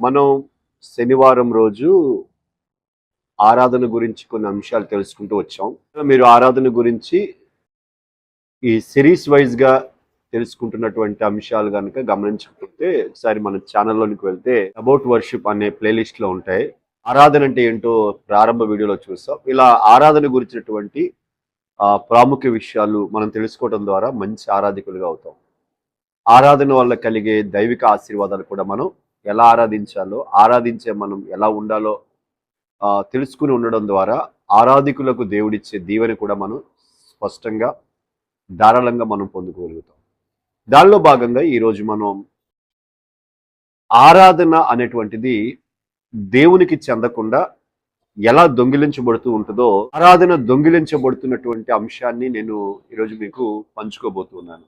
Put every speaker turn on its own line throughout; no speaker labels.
మనం శనివారం రోజు ఆరాధన గురించి కొన్ని అంశాలు తెలుసుకుంటూ వచ్చాం. మీరు ఆరాధన గురించి ఈ సిరీస్ వైజ్గా తెలుసుకుంటున్నటువంటి అంశాలు కనుక గమనించకపోతే ఒకసారి మన ఛానల్లోనికి వెళ్తే అబౌట్ వర్షిప్ అనే ప్లేలిస్ట్లో ఉంటాయి. ఆరాధన అంటే ఏంటో ప్రారంభ వీడియోలో చూస్తాం. ఇలా ఆరాధన గురించినటువంటి ప్రాముఖ్య విషయాలు మనం తెలుసుకోవడం ద్వారా మంచి ఆరాధికులుగా అవుతాం. ఆరాధన వల్ల కలిగే దైవిక ఆశీర్వాదాలు కూడా మనం ఎలా ఆరాధించాలో ఆరాధించే మనం ఎలా ఉండాలో తెలుసుకుని ఉండడం ద్వారా ఆరాధికులకు దేవుడిచ్చే దీవెని కూడా మనం స్పష్టంగా ధారాళంగా మనం పొందుకోగలుగుతాం. దానిలో భాగంగా ఈరోజు మనం ఆరాధన అనేటువంటిది దేవునికి చెందకుండా ఎలా దొంగిలించబడుతూ ఉంటుందో ఆరాధన దొంగిలించబడుతున్నటువంటి అంశాన్ని నేను ఈరోజు మీకు పంచుకోబోతున్నాను.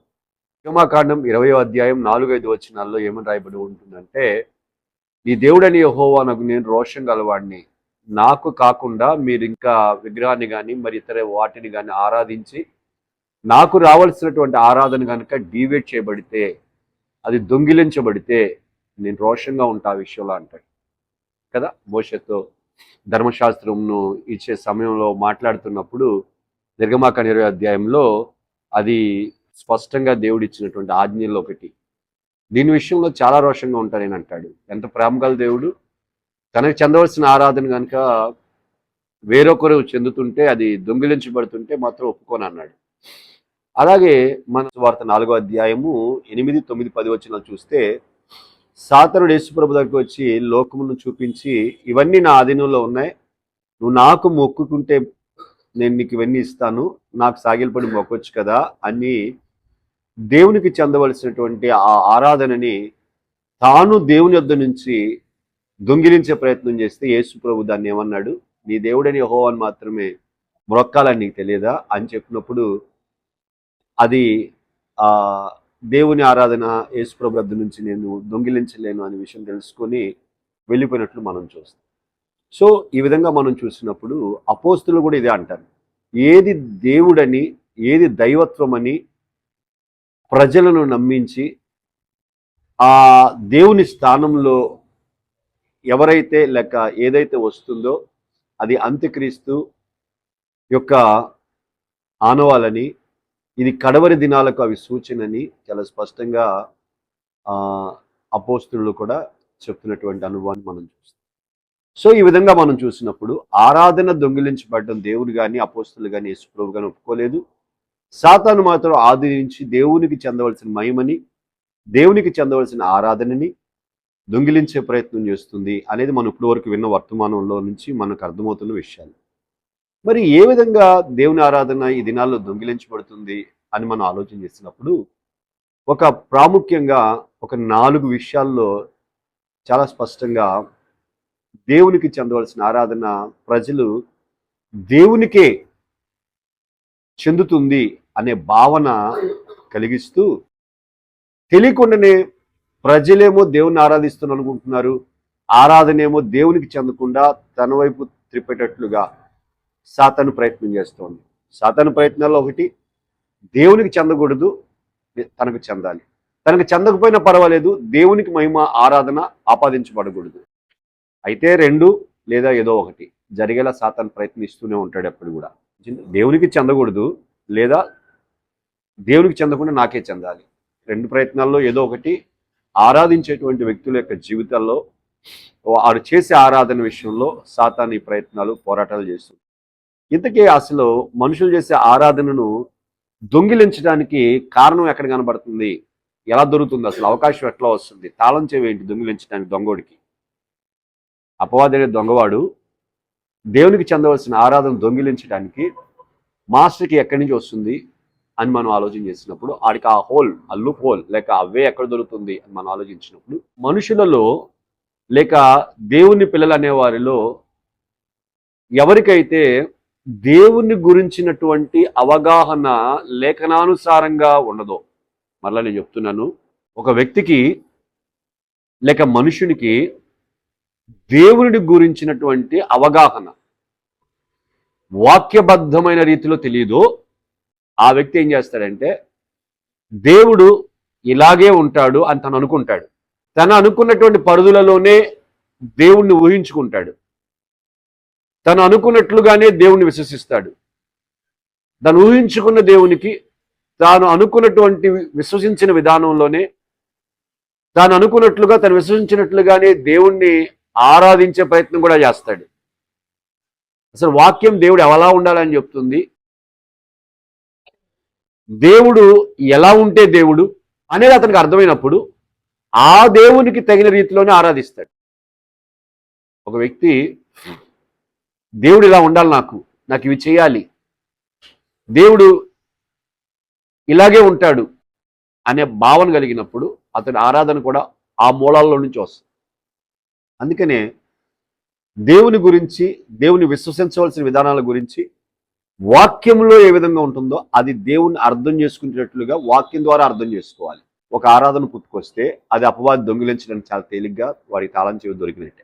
క్షమాకాండం ఇరవై అధ్యాయం నాలుగు ఐదు వచనాల్లో ఏమని రాయబడి ఉంటుందంటే నీ దేవుడని యహోవానకు నేను రోషం గలవాడిని. నాకు కాకుండా మీరు ఇంకా విగ్రహాన్ని కానీ మరి ఇతర వాటిని కానీ ఆరాధించి నాకు రావాల్సినటువంటి ఆరాధన కనుక డీవేట్ చేయబడితే అది దొంగిలించబడితే నేను రోషంగా ఉంటా ఆ విషయంలో అంటాడు. కదా? భవిష్యత్తు ధర్మశాస్త్రంను ఇచ్చే సమయంలో మాట్లాడుతున్నప్పుడు నిర్గమాక ఇరవై అధ్యాయంలో అది స్పష్టంగా దేవుడు ఇచ్చినటువంటి ఆజ్ఞల్లో ఒకటి దీని విషయంలో చాలా రోషంగా ఉంటానని అంటాడు. ఎంత ప్రేమ గల దేవుడు. తనకు చెందవలసిన ఆరాధన కనుక వేరొకరు చెందుతుంటే అది దొంగిలించబడుతుంటే మాత్రం ఒప్పుకొని అన్నాడు. అలాగే మన వార్త నాలుగో అధ్యాయము ఎనిమిది తొమ్మిది పది వచ్చిన చూస్తే సాతనుడు యేసుప్రభు దగ్గరికి వచ్చి లోకమును చూపించి ఇవన్నీ నా ఆధీనంలో ఉన్నాయి. నువ్వు నాకు మొక్కుకుంటే నేను నీకు ఇవన్నీ ఇస్తాను. నాకు సాగిలపడి మొక్కొచ్చు కదా అని దేవునికి చెందవలసినటువంటి ఆ ఆరాధనని తాను దేవుని యొద్ద నుంచి దొంగిలించే ప్రయత్నం చేస్తే యేసు ప్రభు దాన్ని ఏమన్నాడు? నీ దేవుడని యెహో అని మాత్రమే మొక్కాలని నీకు తెలియదా అని చెప్పినప్పుడు అది ఆ దేవుని ఆరాధన యేసు ప్రభు వద్ద నుంచి నేను దొంగిలించలేను అనే విషయం తెలుసుకొని వెళ్ళిపోయినట్లు మనం చూస్తాం. సో ఈ విధంగా మనం చూసినప్పుడు అపోస్తులు కూడా ఇదే అంటారు. ఏది దేవుడని ఏది దైవత్వం అని ప్రజలను నమ్మించి ఆ దేవుని స్థానంలో ఎవరైతే లేక ఏదైతే వస్తుందో అది అంత్యక్రీస్తు యొక్క ఆనవాలని ఇది కడవరి దినాలకు అవి సూచనని చాలా స్పష్టంగా అపోస్తులు కూడా చెప్తున్నటువంటి అనుభవాన్ని మనం చూస్తాం. సో ఈ విధంగా మనం చూసినప్పుడు ఆరాధన దొంగిలించబడ్డం దేవుడు కానీ అపోస్తులు కానీ యశుప్రభు కానీ ఒప్పుకోలేదు. సాతాను మాత్రం ఆదరించి దేవునికి చెందవలసిన మహిమని దేవునికి చెందవలసిన ఆరాధనని దొంగిలించే ప్రయత్నం చేస్తుంది అనేది మనం ఇప్పటి వరకు విన్న వర్తమానంలో నుంచి మనకు అర్థమవుతున్న విషయాలు. మరి ఏ విధంగా దేవుని ఆరాధన ఈ దినాల్లో దొంగిలించబడుతుంది అని మనం ఆలోచన చేసినప్పుడు ఒక ప్రాముఖ్యంగా ఒక నాలుగు విషయాల్లో చాలా స్పష్టంగా దేవునికి చెందవలసిన ఆరాధన ప్రజలు దేవునికే చెందుతుంది అనే భావన కలిగిస్తూ తెలియకుండానే ప్రజలేమో దేవుని ఆరాధిస్తున్నారు అనుకుంటున్నారు. ఆరాధనేమో దేవునికి చెందకుండా తన వైపు త్రిపేటట్లుగా సాతాను ప్రయత్నం చేస్తోంది. సాతాను ప్రయత్నాల్లో ఒకటి దేవునికి చెందకూడదు తనకు చెందాలి. తనకు చెందకపోయినా పర్వాలేదు దేవునికి మహిమ ఆరాధన ఆపాదించబడకూడదు. అయితే రెండు లేదా ఏదో ఒకటి జరిగేలా సాతాన్ ప్రయత్నిస్తూనే ఉంటాడు ఎప్పుడు కూడా. దేవునికి చెందకూడదు లేదా దేవునికి చెందకుండా నాకే చెందాలి. రెండు ప్రయత్నాల్లో ఏదో ఒకటి ఆరాధించేటువంటి వ్యక్తుల యొక్క జీవితాల్లో వారు చేసే ఆరాధన విషయంలో సాతాను ప్రయత్నాలు పోరాటాలు చేస్తుంది ఇంతకీ అసలు మనుషులు చేసే ఆరాధనను దొంగిలించడానికి కారణం ఎక్కడ కనబడుతుంది? ఎలా దొరుకుతుంది? అసలు అవకాశం ఎట్లా వస్తుంది? తాళం చెవి ఏంటి దొంగిలించడానికి దొంగోడికి? అపవాది దొంగవాడు దేవునికి చెందవలసిన ఆరాధన దొంగిలించడానికి మాస్టర్కి ఎక్కడి నుంచి వస్తుంది అని మనం ఆలోచన చేసినప్పుడు ఆడికి ఆ హోల్ ఆ లూప్ హోల్ లేక అవే ఎక్కడ దొరుకుతుంది అని మనం ఆలోచించినప్పుడు మనుషులలో లేక దేవుని పిల్లలు అనే వారిలో ఎవరికైతే దేవుని గురించినటువంటి అవగాహన లేఖనానుసారంగా ఉండదో మరలా నేను చెప్తున్నాను ఒక వ్యక్తికి లేక మనుషునికి దేవుని గురించినటువంటి అవగాహన వాక్యబద్ధమైన రీతిలో తెలియదో ఆ వ్యక్తి ఏం చేస్తాడంటే దేవుడు ఇలాగే ఉంటాడు అని తను అనుకుంటాడు. తను అనుకున్నటువంటి పరిధులలోనే దేవుణ్ణి ఊహించుకుంటాడు. తను అనుకున్నట్లుగానే దేవుణ్ణి విశ్వసిస్తాడు. తను ఊహించుకున్న దేవునికి తాను అనుకున్నటువంటి విశ్వసించిన విధానంలోనే తాను అనుకున్నట్లుగా తను విశ్వసించినట్లుగానే దేవుణ్ణి ఆరాధించే ప్రయత్నం కూడా చేస్తాడు. అసలు వాక్యం దేవుడు ఎలా ఉండాలని చెప్తుంది? దేవుడు ఎలా ఉంటే దేవుడు అనేది అతనికి అర్థమైనప్పుడు ఆ దేవునికి తగిన రీతిలోనే ఆరాధిస్తాడు. ఒక వ్యక్తి దేవుడు ఇలా ఉండాలి నాకు నాకు ఇవి చేయాలి. దేవుడు ఇలాగే ఉంటాడు అనే భావన కలిగినప్పుడు అతని ఆరాధన కూడా ఆ మూలాల్లో నుంచి వస్తుంది. అందుకనే దేవుని గురించి దేవుని విశ్వసించవలసిన విధానాల గురించి వాక్యంలో ఏ విధంగా ఉంటుందో అది దేవుని అర్థం చేసుకునేటట్లుగా వాక్యం ద్వారా అర్థం చేసుకోవాలి. ఒక ఆరాధన పుట్టుకొస్తే అది అపవాది దొంగిలించడానికి చాలా తేలిగ్గా వారి తాళం చెవి దొరికినట్టే.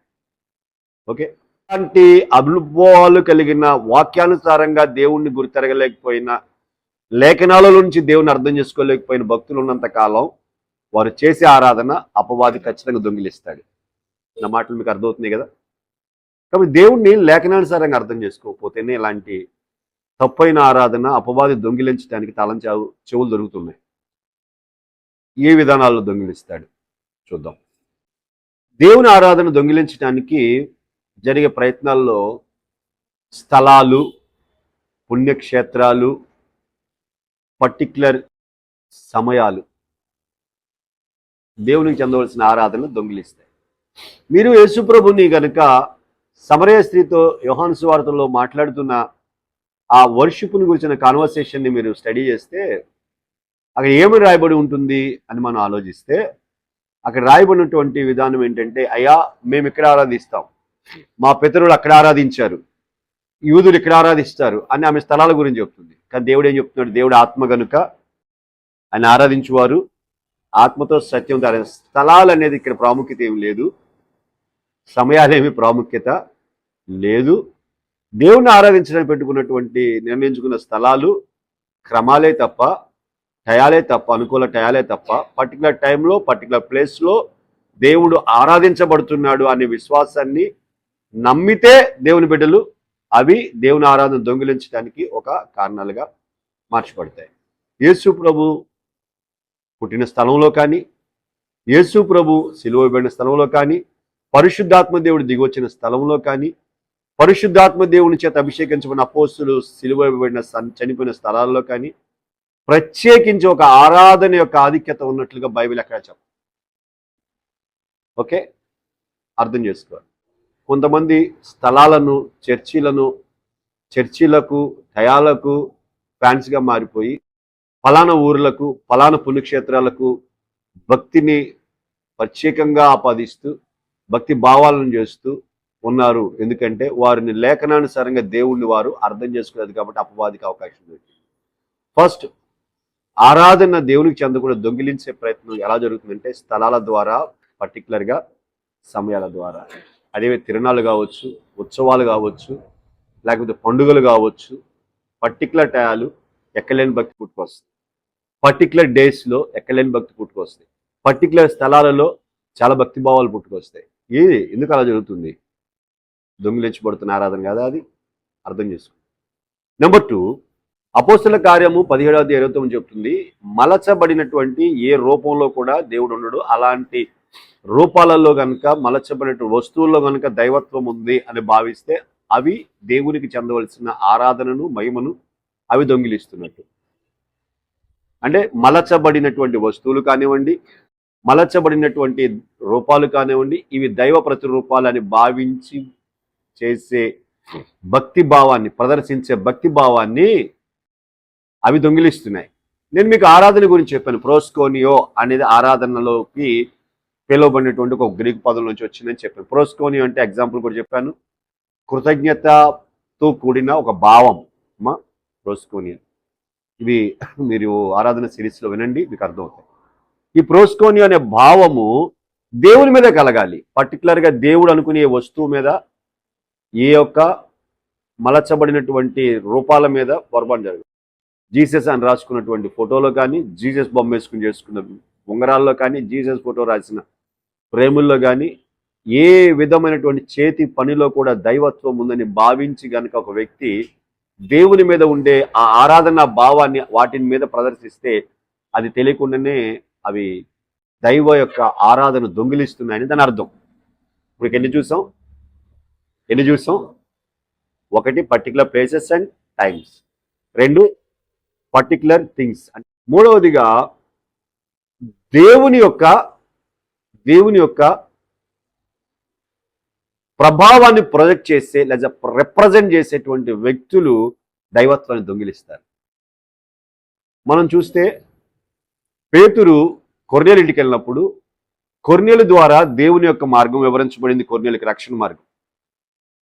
ఓకే? అలాంటి అనుభవాలు కలిగిన వాక్యానుసారంగా దేవుణ్ణి గురితెరగలేకపోయిన లేఖనాల నుంచి దేవుని అర్థం చేసుకోలేకపోయిన భక్తులు ఉన్నంత కాలం వారు చేసే ఆరాధన అపవాది ఖచ్చితంగా దొంగిలిస్తాడు. నా మాటలు మీకు అర్థమవుతున్నాయి కదా? కాబట్టి దేవుణ్ణి లేఖనానుసారంగా అర్థం చేసుకోకపోతేనే ఇలాంటి తప్పైన ఆరాధన అపవాది దొంగిలించడానికి తలం చావు చెవులు దొరుకుతున్నాయి. ఏ విధానాల్లో దొంగిలిస్తాడు? చూద్దాం. దేవుని ఆరాధన దొంగిలించడానికి జరిగే ప్రయత్నాల్లో స్థలాలు పుణ్యక్షేత్రాలు పర్టిక్యులర్ సమయాలు దేవునికి చెందవలసిన ఆరాధన దొంగిలిస్తాయి. మీరు యేసుప్రభుని గనుక సమరయ స్త్రీతో యోహాను సువార్తలో మాట్లాడుతున్న ఆ వర్షిప్ను గురించిన కాన్వర్సేషన్ని మీరు స్టడీ చేస్తే అక్కడ ఏమి రాయబడి ఉంటుంది అని మనం ఆలోచిస్తే అక్కడ రాయబడినటువంటి విధానం ఏంటంటే అయ్యా మేము ఇక్కడ ఆరాధిస్తాం. మా పితరులు అక్కడ ఆరాధించారు. యూదులు ఇక్కడ ఆరాధిస్తారు అని ఆమె స్థలాల గురించి చెప్తుంది. కానీ దేవుడు ఏం చెప్తున్నాడు? దేవుడు ఆత్మ గనుక ఆయన ఆరాధించువారు. ఆత్మతో సత్యం ద్వారా స్థలాలు అనేది ఇక్కడ ప్రాముఖ్యత ఏం లేదు. సమయాలేమి ప్రాముఖ్యత లేదు. దేవుణ్ణి ఆరాధించడానికి పెట్టుకున్నటువంటి నిర్ణయించుకున్న స్థలాలు క్రమాలే తప్ప టయాలే తప్ప అనుకూల టయాలే తప్ప పర్టికులర్ టైంలో పర్టికులర్ ప్లేస్లో దేవుడు ఆరాధించబడుతున్నాడు అనే విశ్వాసాన్ని నమ్మితే దేవుని బిడ్డలు అవి దేవుని ఆరాధన దొంగిలించడానికి ఒక కారణాలుగా మార్చబడతాయి. యేసు ప్రభు పుట్టిన స్థలంలో కానీ యేసు ప్రభు సిలువబడిన స్థలంలో కానీ పరిశుద్ధాత్మ దేవుడు దిగొచ్చిన స్థలంలో కానీ పరిశుద్ధాత్మ దేవుని చేత అభిషేకించబడిన అపోస్తులు సిలువబడిన చనిపోయిన స్థలాల్లో కానీ ప్రత్యేకించి ఒక ఆరాధన యొక్క ఆధిక్యత ఉన్నట్లుగా బైబిల్ ఎక్కడ చెప్ప ఓకే? అర్థం చేసుకోవాలి. కొంతమంది స్థలాలను చర్చిలను చర్చిలకు టయాలకు ఫ్యాన్స్గా మారిపోయి ఫలానా ఊర్లకు ఫలానా పుణ్యక్షేత్రాలకు భక్తిని ప్రత్యేకంగా ఆపాదిస్తూ భక్తి భావాలను చేస్తూ ఉన్నారు. ఎందుకంటే వారిని లేఖనానుసారంగా దేవుణ్ణి వారు అర్థం చేసుకోలేదు కాబట్టి అపవాదికి అవకాశం దొరికింది ఫస్ట్ ఆరాధన దేవునికి చెందకుండా దొంగిలించే ప్రయత్నం ఎలా జరుగుతుందంటే స్థలాల ద్వారా పర్టికులర్గా సమయాల ద్వారా. అదేవి తిరణాలు కావచ్చు ఉత్సవాలు కావచ్చు లేకపోతే పండుగలు కావచ్చు పర్టికులర్ టయాలు ఎక్కలేని భక్తి పుట్టుకొస్తుంది పర్టికులర్ డేస్లో ఎక్కలేని భక్తి పుట్టుకొస్తాయి పర్టికులర్ స్థలాలలో చాలా భక్తి భావాలు పుట్టుకొస్తాయి. ఏది? ఎందుకు అలా జరుగుతుంది? దొంగిలించబడుతున్న ఆరాధన కదా అది? అర్థం చేసుకో. నెంబర్ టూ అపోస్తుల కార్యము పదిహేడవది ఇరవై తొమ్మిది చెప్తుంది మలచబడినటువంటి ఏ రూపంలో కూడా దేవుడు ఉండడు. అలాంటి రూపాలలో కనుక మలచబడిన వస్తువుల్లో కనుక దైవత్వం ఉంది అని భావిస్తే అవి దేవునికి చెందవలసిన ఆరాధనను మహిమను అవి దొంగిలిస్తున్నట్టు. అంటే మలచబడినటువంటి వస్తువులు కానివ్వండి మలచబడినటువంటి రూపాలు కానివ్వండి ఇవి దైవ ప్రతిరూపాలు అని భావించి చేసే భక్తి భావాన్ని ప్రదర్శించే భక్తి భావాన్ని అవి దొంగిలిస్తున్నాయి. నేను మీకు ఆరాధన గురించి చెప్పాను ప్రోస్కోనియో అనేది ఆరాధనలోకి పిలువబడినటువంటి ఒక గ్రీక్ పదం నుంచి వచ్చిందని చెప్పాను. ప్రోస్కోనియో అంటే ఎగ్జాంపుల్ కూడా చెప్పాను. కృతజ్ఞతతో కూడిన ఒక భావం మా ప్రోస్కోనియో. ఇవి మీరు ఆరాధన సిరీస్లో వినండి మీకు అర్థమవుతాయి. ఈ ప్రోస్కోని అనే భావము దేవుని మీద కలగాలి. పర్టికులర్గా దేవుడు అనుకునే వస్తువు మీద ఏ యొక్క మలచబడినటువంటి రూపాల మీద పొరపాటు జరగదు. జీసస్ అని రాసుకున్నటువంటి ఫోటోలో కానీ జీసస్ బొమ్మ వేసుకుని చేసుకున్న ఉంగరాల్లో కానీ జీసస్ ఫోటో రాసిన ప్రేముల్లో కానీ ఏ విధమైనటువంటి చేతి పనిలో కూడా దైవత్వం ఉందని భావించి గనక ఒక వ్యక్తి దేవుని మీద ఉండే ఆ ఆరాధన భావాన్ని వాటిని మీద ప్రదర్శిస్తే అది తెలియకుండానే అవి దైవ యొక్క ఆరాధన దొంగిలిస్తున్నాయని దాని అర్థం. ఇప్పుడు ఎన్ని చూసాం. ఎన్ని చూసాం? ఒకటి పర్టికులర్ ప్లేసెస్ అండ్ టైమ్స్ రెండు పర్టికులర్ థింగ్స్ మూడవదిగా దేవుని యొక్క దేవుని యొక్క ప్రభావాన్ని ప్రొజెక్ట్ చేసే లేదా రిప్రజెంట్ చేసేటువంటి వ్యక్తులు దైవత్వాన్ని దొంగిలిస్తారు. మనం చూస్తే పేతురు కొర్నేలు ఇంటికి వెళ్ళినప్పుడు కొర్నేలు ద్వారా దేవుని యొక్క మార్గం వివరించబడింది కొర్నేలుకి రక్షణ మార్గం.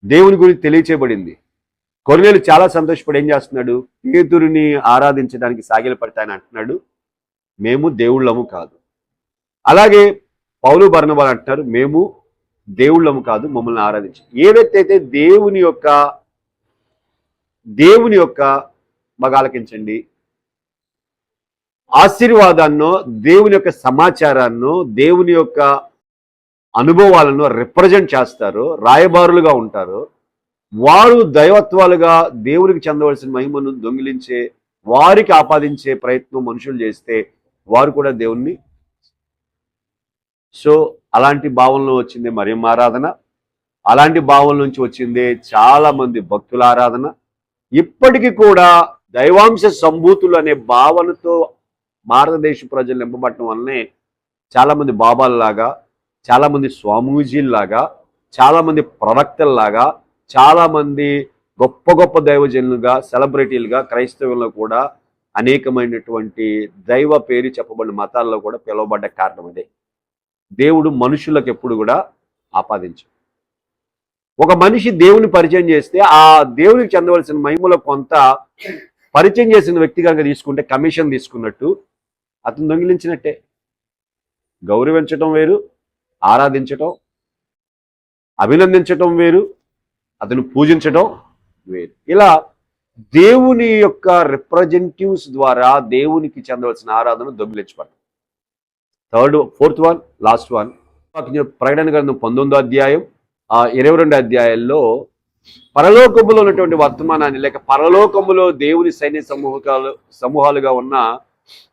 దేవుని గురించి తెలియచేయబడింది. కొర్నేలు చాలా సంతోషపడి ఏం చేస్తున్నాడు? పేతురుని ఆరాధించడానికి సాగిల పడతాయని అంటున్నాడు మేము దేవుళ్ళము కాదు. అలాగే పౌలు బర్ణబాలు అంటున్నారు మేము దేవుళ్ళము కాదు మమ్మల్ని ఆరాధించి ఏ వ్యక్తి అయితే దేవుని యొక్క దేవుని యొక్క మగాలకించండి ఆశీర్వాదాన్నో దేవుని యొక్క సమాచారాన్నో దేవుని యొక్క అనుభవాలను రిప్రజెంట్ చేస్తారు రాయబారులుగా ఉంటారు వారు దైవత్వాలుగా దేవునికి చెందవలసిన మహిమను దొంగిలించే వారికి ఆపాదించే ప్రయత్నం మనుషులు చేస్తే వారు కూడా దేవుణ్ణి. సో అలాంటి భావంలో వచ్చింది మరియం ఆరాధన. అలాంటి భావం నుంచి వచ్చిందే చాలా మంది భక్తుల ఆరాధన. ఇప్పటికీ కూడా దైవాంశ సంభూతులు అనే భావనతో భారతదేశ ప్రజలు నింపబడటం వల్లనే చాలామంది బాబాల్లాగా చాలామంది స్వామూజీల్లాగా స్వామీజీల్లాగా ప్రవక్తల్లాగా చాలామంది గొప్ప గొప్ప దైవజనులుగా సెలబ్రిటీలుగా క్రైస్తవుల్లో కూడా అనేకమైనటువంటి దైవ పేరు చెప్పబడిన మతాల్లో కూడా పిలువబడ్డ కారణం అదే. దేవుడు మనుషులకు ఎప్పుడు కూడా ఆపాదించు ఒక మనిషి దేవుని పరిచయం చేస్తే ఆ దేవునికి చెందవలసిన మహిమలో కొంత పరిచయం చేసిన వ్యక్తి కనుక తీసుకుంటే కమిషన్ తీసుకున్నట్టు అతను దొంగిలించినట్టే. గౌరవించటం వేరు ఆరాధించటం అభినందించటం వేరు అతను పూజించటం వేరు. ఇలా దేవుని యొక్క రిప్రజెంటివ్స్ ద్వారా దేవునికి చెందవలసిన ఆరాధన దొంగిలించబడటం third fourth one last one ప్రకటన గ్రంథం పంతొమ్మిదో అధ్యాయం ఆ ఇరవై రెండు అధ్యాయాల్లో పరలోకములో ఉన్నటువంటి వర్తమానాన్ని లేక పరలోకములో దేవుని సైన్య సమూహాలు సమూహాలుగా ఉన్న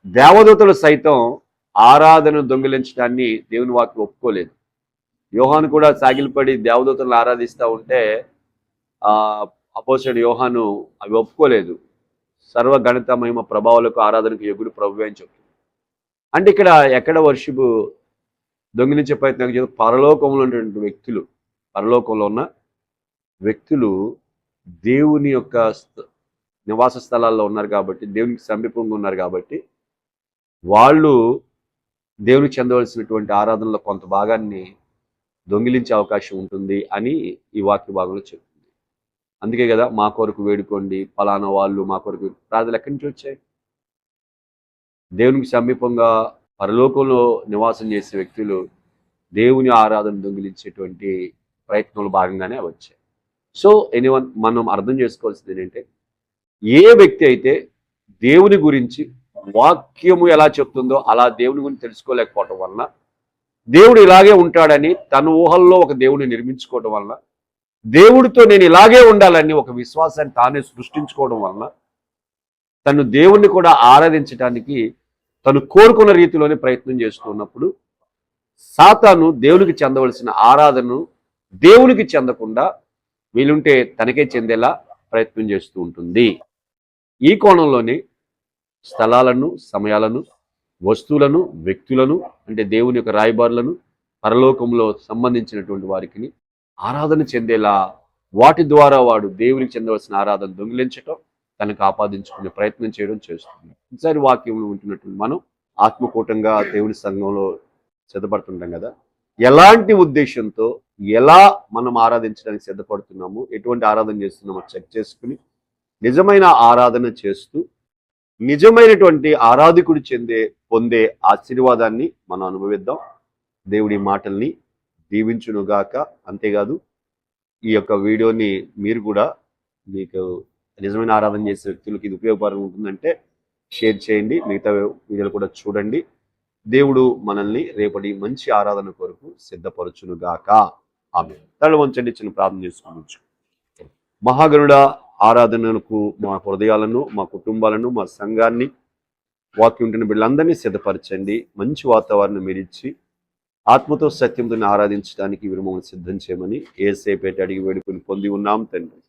దేవదూతలు సైతం ఆరాధన దొంగిలించడాన్ని దేవుని వాక్యం ఒప్పుకోలేదు. యోహాను కూడా సాగిలిపడి దేవదూతలను ఆరాధిస్తూ ఉంటే ఆ అపోసడు యోహాను అవి ఒప్పుకోలేదు. సర్వ గణిత మహిమ ప్రభావాలకు ఆరాధనకు ఎగుడు ప్రభు అని చెప్తుంది అంటే ఇక్కడ ఎక్కడ వర్షిపు దొంగిలించే ప్రయత్నం చేస్తే పరలోకంలో ఉన్నటువంటి వ్యక్తులు పరలోకంలో ఉన్న వ్యక్తులు దేవుని యొక్క నివాస స్థలాల్లో ఉన్నారు కాబట్టి దేవునికి సమీపంగా ఉన్నారు కాబట్టి వాళ్ళు దేవునికి చెందవలసినటువంటి ఆరాధనలో కొంత భాగాన్ని దొంగిలించే అవకాశం ఉంటుంది అని ఈ వాక్య భాగంలో చెప్తుంది. అందుకే కదా మా కొరకు వేడుకోండి ఫలానా వాళ్ళు మా కొరకు ప్రార్థనలు ఎక్కడి నుంచి వచ్చాయి? దేవునికి సమీపంగా పరలోకంలో నివాసం చేసే వ్యక్తులు దేవుని ఆరాధన దొంగిలించేటువంటి ప్రయత్నంలో భాగంగానే వచ్చాయి. సో ఎనీవన్ మనం అర్థం చేసుకోవాల్సింది ఏంటంటే ఏ వ్యక్తి అయితే దేవుని గురించి వాక్యము ఎలా చెప్తుందో అలా దేవుని గురించి తెలుసుకోలేకపోవటం వలన దేవుడు ఇలాగే ఉంటాడని తన ఊహల్లో ఒక దేవుడిని నిర్మించుకోవడం వలన దేవుడితో నేను ఇలాగే ఉండాలని ఒక విశ్వాసాన్ని తానే సృష్టించుకోవడం వలన తను దేవుణ్ణి కూడా ఆరాధించడానికి తను కోరుకున్న రీతిలోనే ప్రయత్నం చేస్తున్నప్పుడు సాతాను దేవునికి చెందవలసిన ఆరాధనను దేవునికి చెందకుండా వీలుంటే తనకే చెందేలా ప్రయత్నం చేస్తూ ఉంటుంది. ఈ కోణంలోనే స్థలాలను సమయాలను వస్తువులను వ్యక్తులను అంటే దేవుని యొక్క రాయబారులను పరలోకంలో సంబంధించినటువంటి వారికి ఆరాధన చెందేలా వాటి ద్వారా వాడు దేవునికి చెందవలసిన ఆరాధన దొంగిలించటం తనకు ఆపాదించుకునే ప్రయత్నం చేయడం చేస్తుంది. ఈసారి వాక్యంలో ఉంటున్నటువంటి మనం ఆత్మకూటంగా దేవుని సంఘంలో సిద్ధపడుతుంటాం కదా. ఎలాంటి ఉద్దేశంతో ఎలా మనం ఆరాధించడానికి సిద్ధపడుతున్నాము ఎటువంటి ఆరాధన చేస్తున్నామో చెక్ చేసుకుని నిజమైన ఆరాధన చేస్తూ నిజమైనటువంటి ఆరాధికుడు చెందే పొందే ఆశీర్వాదాన్ని మనం అనుభవిద్దాం. దేవుడి మాటల్ని దీవించునుగాక. అంతేకాదు ఈ యొక్క వీడియోని మీరు కూడా మీకు నిజమైన ఆరాధన చేసే వ్యక్తులకి ఇది ఉపయోగకరంగా ఉంటుందంటే షేర్ చేయండి. మిగతా వీడియోలు కూడా చూడండి. దేవుడు మనల్ని రేపటి మంచి ఆరాధన కొరకు సిద్ధపరచునుగాక. ఆమె తల వంచండి చిన్న ప్రార్థన చేసుకోవచ్చు మహాగరుడా ఆరాధనకు మా హృదయాలను మా కుటుంబాలను మా సంఘాన్ని వాక్యుంటున్న ఉంటున్న సిద్ధపరచండి. మంచి వాతావరణం మీరిచ్చి ఆత్మతో సత్యంతో ఆరాధించడానికి వీరు మమ్మల్ని సిద్ధం చేయమని ఏసేపేట అడిగి వేడుకొని పొంది ఉన్నాం తండ్రి.